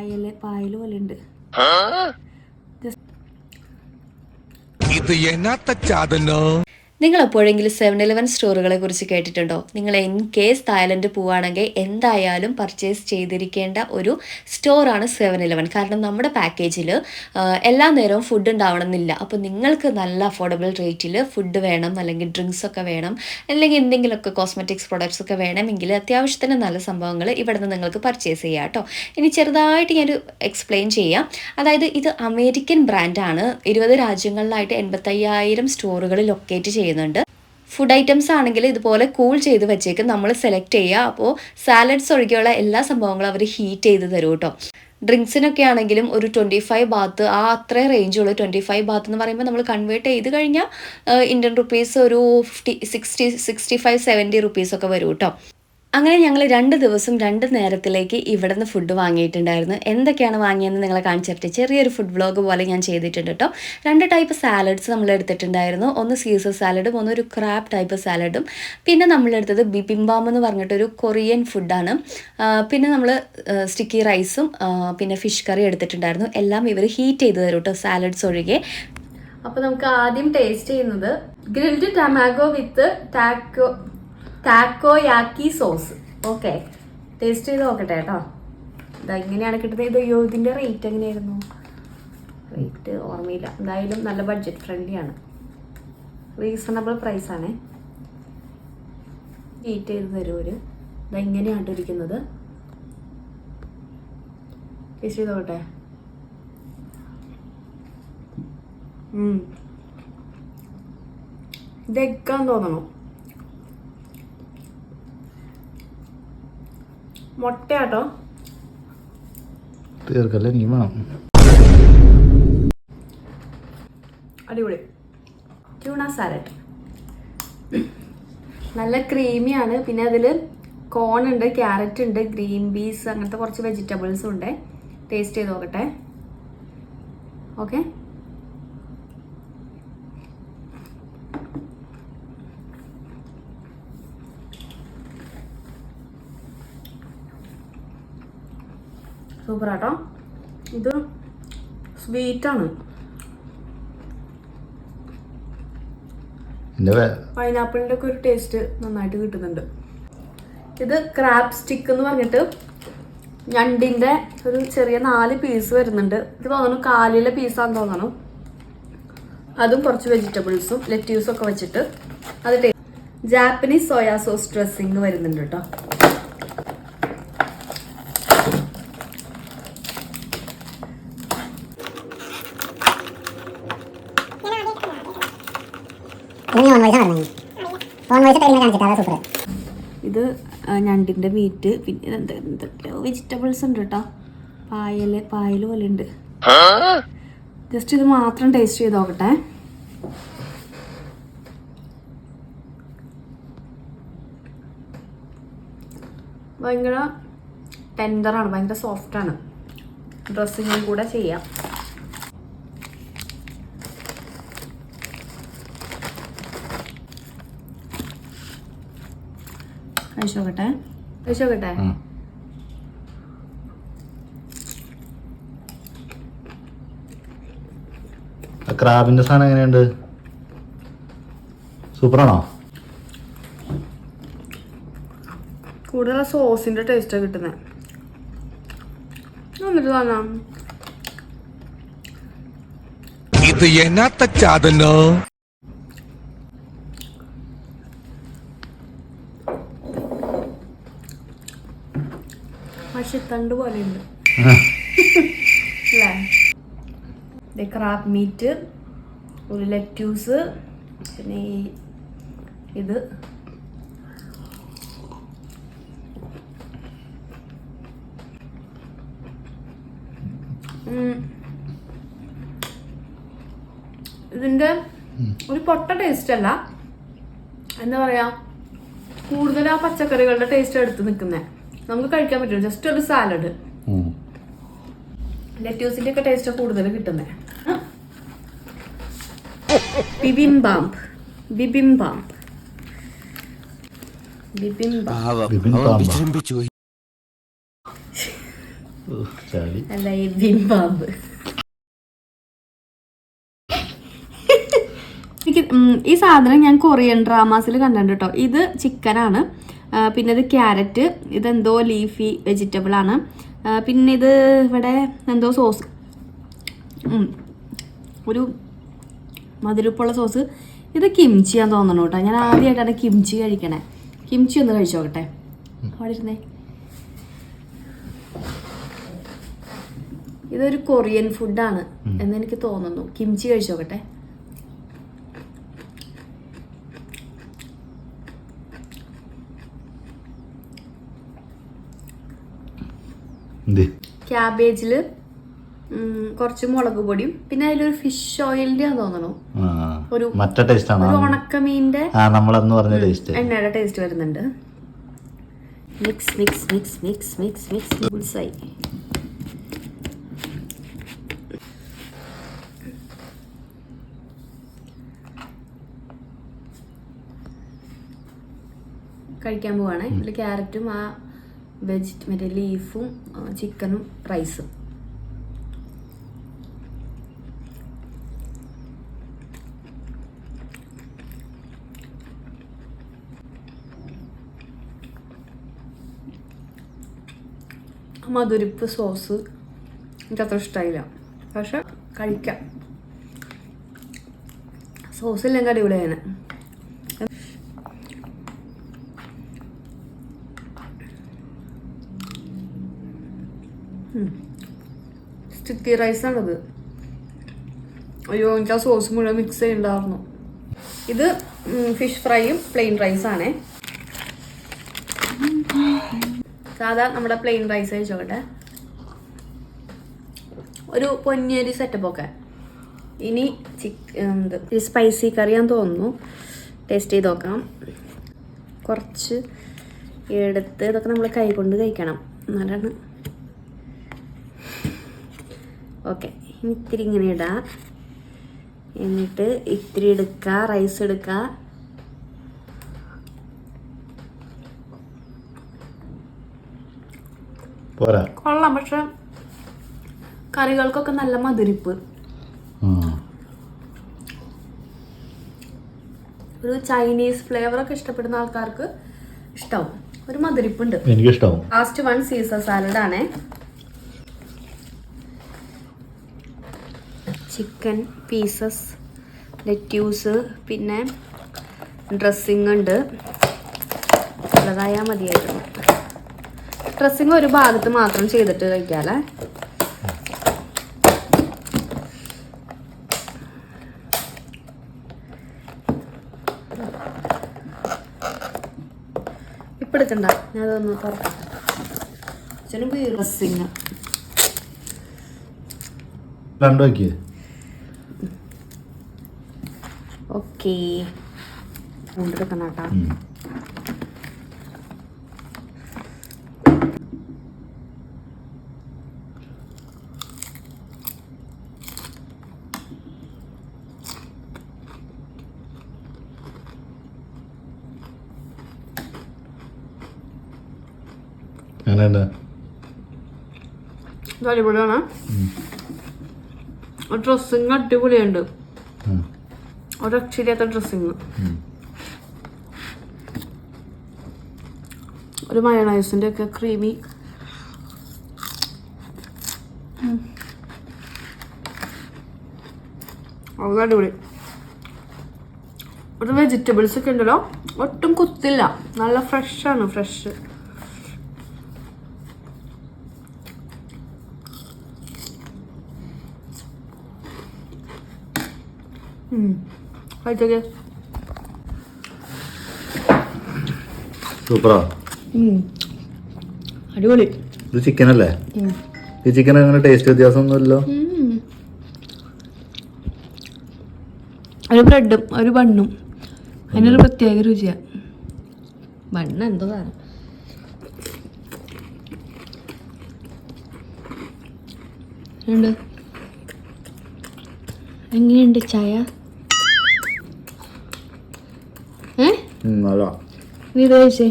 പായൽ പായൽ പോലെ ഉണ്ട് ഇത് എന്നാത്ത ചാതനോ? നിങ്ങൾ എപ്പോഴെങ്കിലും സെവൻ ഇലവൻ സ്റ്റോറുകളെ കുറിച്ച് കേട്ടിട്ടുണ്ടോ? നിങ്ങൾ ഇൻ കേസ് തായ്ലൻഡ് പോവുകയാണെങ്കിൽ എന്തായാലും പർച്ചേസ് ചെയ്തിരിക്കേണ്ട ഒരു സ്റ്റോറാണ് സെവൻ ഇലവൻ. കാരണം നമ്മുടെ പാക്കേജിൽ എല്ലാ നേരവും ഫുഡ് ഉണ്ടാവണമെന്നില്ല. അപ്പോൾ നിങ്ങൾക്ക് നല്ല അഫോർഡബിൾ റേറ്റിൽ ഫുഡ് വേണം അല്ലെങ്കിൽ ഡ്രിങ്ക്സ് ഒക്കെ വേണം അല്ലെങ്കിൽ എന്തെങ്കിലുമൊക്കെ കോസ്മെറ്റിക്സ് പ്രൊഡക്ട്സ് ഒക്കെ വേണമെങ്കിൽ അത്യാവശ്യത്തിന് നല്ല സംഭവങ്ങൾ ഇവിടെ നിന്ന് നിങ്ങൾക്ക് പർച്ചേസ് ചെയ്യാം കേട്ടോ. ഇനി ചെറുതായിട്ട് ഞാനൊരു എക്സ്പ്ലെയിൻ ചെയ്യാം. അതായത് ഇത് അമേരിക്കൻ ബ്രാൻഡാണ് ഇരുപത് രാജ്യങ്ങളിലായിട്ട് എൺപത്തയ്യായിരം സ്റ്റോറുകൾ ലൊക്കേറ്റ് ചെയ്യുന്നുണ്ട്. ഫുഡ് ഐറ്റംസ് ആണെങ്കിൽ ഇതുപോലെ കൂൾ ചെയ്ത് വെച്ചേക്ക്. നമ്മൾ സെലക്ട് ചെയ്യുക. അപ്പോൾ സാലഡ്സ് ഒഴികെയുള്ള എല്ലാ സംഭവങ്ങളും അവർ ഹീറ്റ് ചെയ്ത് തരും കേട്ടോ ഡ്രിങ്ക്സിനൊക്കെ ആണെങ്കിലും ഒരു ട്വന്റി ഫൈവ് ബാത്ത് ആ അത്ര റേഞ്ചുള്ള ട്വന്റി ഫൈവ് ബാത്ത് എന്ന് പറയുമ്പോൾ നമ്മൾ കൺവേർട്ട് ചെയ്ത് കഴിഞ്ഞാൽ ഇന്ത്യൻ റുപ്പീസ് ഒരു fifty sixty sixty five seventy റുപ്പീസൊക്കെ വരും കേട്ടോ അങ്ങനെ ഞങ്ങൾ രണ്ട് ദിവസം രണ്ട് നേരത്തിലേക്ക് ഇവിടുന്ന് ഫുഡ് വാങ്ങിയിട്ടുണ്ടായിരുന്നു. എന്തൊക്കെയാണ് വാങ്ങിയതെന്ന് നിങ്ങളെ കാണിച്ചിട്ട് ചെറിയൊരു ഫുഡ് വ്ളോഗ് പോലെ ഞാൻ ചെയ്തിട്ടുണ്ട് കേട്ടോ രണ്ട് ടൈപ്പ് സാലഡ്സ് നമ്മൾ എടുത്തിട്ടുണ്ടായിരുന്നു. ഒന്ന് സീസർ സാലഡും ഒന്ന് ഒരു ക്രാബ് ടൈപ്പ് സാലഡും പിന്നെ നമ്മളെടുത്തത് ബിബിംബാം എന്ന് പറഞ്ഞിട്ടൊരു കൊറിയൻ ഫുഡാണ് പിന്നെ നമ്മൾ സ്റ്റിക്കി റൈസും പിന്നെ ഫിഷ് കറി എടുത്തിട്ടുണ്ടായിരുന്നു. എല്ലാം ഇവർ ഹീറ്റ് ചെയ്ത് തരും കേട്ടോ സാലഡ്സ് ഒഴികെ. അപ്പോൾ നമുക്ക് ആദ്യം ടേസ്റ്റ് ചെയ്യുന്നത് grilled tamago with tako takoyaki sauce. Okay. Taste ചെയ്ത് നോക്കട്ടെ കേട്ടോ. ഇതാ ഇങ്ങനെയാണ് കിട്ടുന്നത്. ഇത് അയ്യോ ഇതിന്റെ റേറ്റ് എങ്ങനെയായിരുന്നു? റേറ്റ് ഓർമ്മയില്ല. എന്തായാലും നല്ല ബഡ്ജറ്റ് ഫ്രണ്ട്ലി ആണ്. റീസണബിൾ പ്രൈസ് ആണ്. ഹീറ്റ് ചെയ്ത് തരും ഒരു ഇതാ ഇരിക്കുന്നത് ടേസ്റ്റ് ചെയ്ത് നോക്കട്ടെ. എഗ്ഗാന്ന് തോന്നണു. മുട്ടയാട്ടോ. തീർക്കല്ലേ? നീ വേണം. അടിപൊളി. ട്യൂണ സാലഡ് നല്ല ക്രീമിയാണ് പിന്നെ അതിൽ കോൺ ഉണ്ട് ക്യാരറ്റ് ഉണ്ട് ഗ്രീൻ പീസ് അങ്ങനത്തെ കുറച്ച് വെജിറ്റബിൾസും ഉണ്ട്. ടേസ്റ്റ് ചെയ്ത് നോക്കട്ടെ. ഓക്കെ സൂപ്പർ ആട്ടോ ഇത് സ്വീറ്റാണ്. പൈനാപ്പിളിന്റെ ഒക്കെ ഒരു ടേസ്റ്റ് നന്നായിട്ട് കിട്ടുന്നുണ്ട്. ഇത് ക്രാബ് സ്റ്റിക്ക് എന്ന് പറഞ്ഞിട്ട് ഞണ്ടിന്റെ ഒരു ചെറിയ നാല് പീസ് വരുന്നുണ്ട്. ഇത് തോന്നുന്നു കാലിലെ പീസാന്ന് തോന്നണു അതും കുറച്ച് വെജിറ്റബിൾസും ലെറ്റ്യൂസും ഒക്കെ വെച്ചിട്ട് അത് ജാപ്പനീസ് സോയാ സോസ് ഡ്രസ്സിങ് വരുന്നുണ്ട് കേട്ടോ ഇനി ഓൺ വോയിസ് പറഞ്ഞു ഓൺ വോയിസ് തരുന്ന കാണിച്ചിട്ട് അതാ സൂപ്പർ ഇത് ഞണ്ടിന്റെ മീറ്റ് പിന്നെ ഇതെന്താ എന്തൊക്കെയോ വെജിറ്റബിൾസ് ഉണ്ട് കേട്ടോ പായൽ പായൽ പോലെ ഉണ്ട്. ജസ്റ്റ് ഇത് മാത്രം ടേസ്റ്റ് ചെയ്ത് നോക്കട്ടെ. ഭയങ്കര ടെൻഡറാണ് ഭയങ്കര സോഫ്റ്റാണ് ഡ്രസ്സിങ്ങും കൂടെ ചെയ്യാം. കഴിച്ചു നോക്കട്ടെ ക്രാബിന്റെ സാധനം എങ്ങനെയുണ്ട്? സൂപ്പറാണോ? കൂടുതൽ സോസിന്റെ ടേസ്റ്റാണ് കിട്ടുന്നത് എന്നിട്ട് ഇത് എന്നാത്ത പോലെ ഉണ്ട് അല്ലേ? ക്രാബ് മീറ്റ് ഒരു ലെറ്റ്യൂസ് പിന്നെ ഈ ഇത്. ഇതിന്റെ ഒരു പൊട്ട ടേസ്റ്റ് അല്ല. എന്താ പറയാ? കൂടുതൽ ആ പച്ചക്കറികളുടെ ടേസ്റ്റ് എടുത്ത് നിൽക്കുന്നേ നമുക്ക് കഴിക്കാൻ പറ്റും. ജസ്റ്റ് ഒരു സാലഡ്. ലെറ്റ്യൂസിന്റെ ഒക്കെ ടേസ്റ്റ് കൂടുതൽ കിട്ടുന്നേ. ബിബിംബാംബ് ബിബിംബാംബ് അല്ല ഈ ബിംബാബ് ഈ സാധനം ഞാൻ കൊറിയൻ ഡ്രാമാസിൽ കണ്ടിട്ടുണ്ട് കേട്ടോ ഇത് ചിക്കനാണ് പിന്നെ ഇത് ക്യാരറ്റ് ഇതെന്തോ ലീഫി വെജിറ്റബിൾ ആണ്. പിന്നെ ഇത് ഇവിടെ എന്തോ സോസ് ഒരു മധുരപ്പുള്ള സോസ് ഇത് കിംച്ചിയാന്ന് തോന്നണു കേട്ടോ. ഞാൻ ആദ്യമായിട്ടാണ് കിംച്ചി കഴിക്കണേ. കിംച്ചി ഒന്ന് കഴിച്ചു നോക്കട്ടെ. അവിടെ ഇരുന്നേ ഇതൊരു കൊറിയൻ ഫുഡാണ് എന്ന് എനിക്ക് തോന്നുന്നു. കിംച്ചി കഴിച്ചു നോക്കട്ടെ. ക്യാബേജിൽ കുറച്ച് മുളക് പൊടിയും പിന്നെ അതിലൊരു ഫിഷ് ഓയിലിന്റെ തോന്നണു. ഒരു മറ്റേ ടേസ്റ്റ് ആണ്? ഉണക്കമീന്റെ നമ്മളന്ന് പറഞ്ഞ ടേസ്റ്റ് എണ്ണയുടെ ടേസ്റ്റ് വരുന്നുണ്ട്. Mix mix mix mix mix mix bullseye കഴിക്കാൻ പോവാണ്. ഇതിൽ ക്യാരറ്റും ആ വെജി മറ്റേ ലീഫും ചിക്കനും റൈസും മധുരിപ്പ് സോസ്. എനിക്ക് അത്ര ഇഷ്ടമായില്ല പക്ഷെ കഴിക്കാം. സോസ് ഇല്ലെങ്കിൽ അടിപൊളിയാണ്. സ്റ്റിക്കി റൈസാണിത്. അയ്യോ എനിക്ക് ആ സോസ് മുഴുവൻ മിക്സ് ചെയ്യണ്ടായിരുന്നു ഇത് ഫിഷ് ഫ്രൈയും പ്ലെയിൻ റൈസാണേ സാധാ നമ്മുടെ പ്ലെയിൻ റൈസ് കഴിച്ചോട്ടെ ഒരു പൊന്നിയരി സെറ്റപ്പ് ഒക്കെ. ഇനി ചിക്ക് എന്ത് സ്പൈസി കറിയാന്ന് തോന്നുന്നു. ടേസ്റ്റ് ചെയ്ത് നോക്കാം. കുറച്ച് എടുത്ത് ഇതൊക്കെ നമ്മൾ കൈ കൊണ്ട് കഴിക്കണം. എന്നാലാണ് ഓക്കെ. ഇനി ഇത്തിരി ഇങ്ങനെ ഇടാം. എന്നിട്ട് ഇത്തിരി എടുക്ക റൈസ് എടുക്ക. കൊള്ളാം പക്ഷെ കറികൾക്കൊക്കെ നല്ല മധുരിപ്പ്. ഒരു ചൈനീസ് ഫ്ലേവർ ഒക്കെ ഇഷ്ടപ്പെടുന്ന ആൾക്കാർക്ക് ഇഷ്ടാവും. ഒരു മധുരിപ്പുണ്ട്. എനിക്കിഷ്ടാവും. ലാസ്റ്റ് വൺ സീസർ സാലഡ് ആണേ. ചിക്കൻ പീസസ് ലെറ്റ്യൂസ് പിന്നെ ഡ്രസ്സിങ് ഉണ്ട്. ഉള്ളതായാൽ മതിയായിരുന്നു ഡ്രസ്സിങ് ഒരു ഭാഗത്ത് മാത്രം ചെയ്തിട്ട് കഴിക്കാല്ലേ? ഇപ്പം എടുക്കണ്ട. ഞാൻ അതൊന്ന് തുറക്കാം. ഡ്രസ്സിങ് രണ്ടു വയ്ക്കേ ഓക്കെ കൊണ്ടുവെക്കണം കേട്ടോ ഇത് അടിപൊളിയാണ്. ഡ്രസ്സിങ് അടിപൊളിയുണ്ട്. ഒരു രക്ഷയില്ലാത്ത ഡ്രസ്സിങ് ഉം. ഒരു മയണൈസിന്റെ ഒക്കെ ക്രീമി അത് അടിപൊളി ഒരു വെജിറ്റബിൾസ് ഒക്കെ ഉണ്ടല്ലോ. ഒട്ടും കുത്തില്ല. നല്ല ഫ്രഷ് ആണ് കഴിച്ചോക്കെ സൂപ്പറാ. അടിപൊളി. ഇത് ചിക്കൻ അല്ലേ? ഈ ചിക്കൻ അങ്ങനെ ടേസ്റ്റ് വ്യത്യാസം ഒന്നുമില്ലല്ലോ ഒരു ബ്രെഡും ഒരു ബണ്ണും. അതിനൊരു പ്രത്യേക രുചിയാണ് ബണ്ണ് എന്തോ സാധനം. എങ്ങനെയുണ്ട് ചായ? ഏ ഉം, നല്ല നീ ഇത് കഴിച്ചേ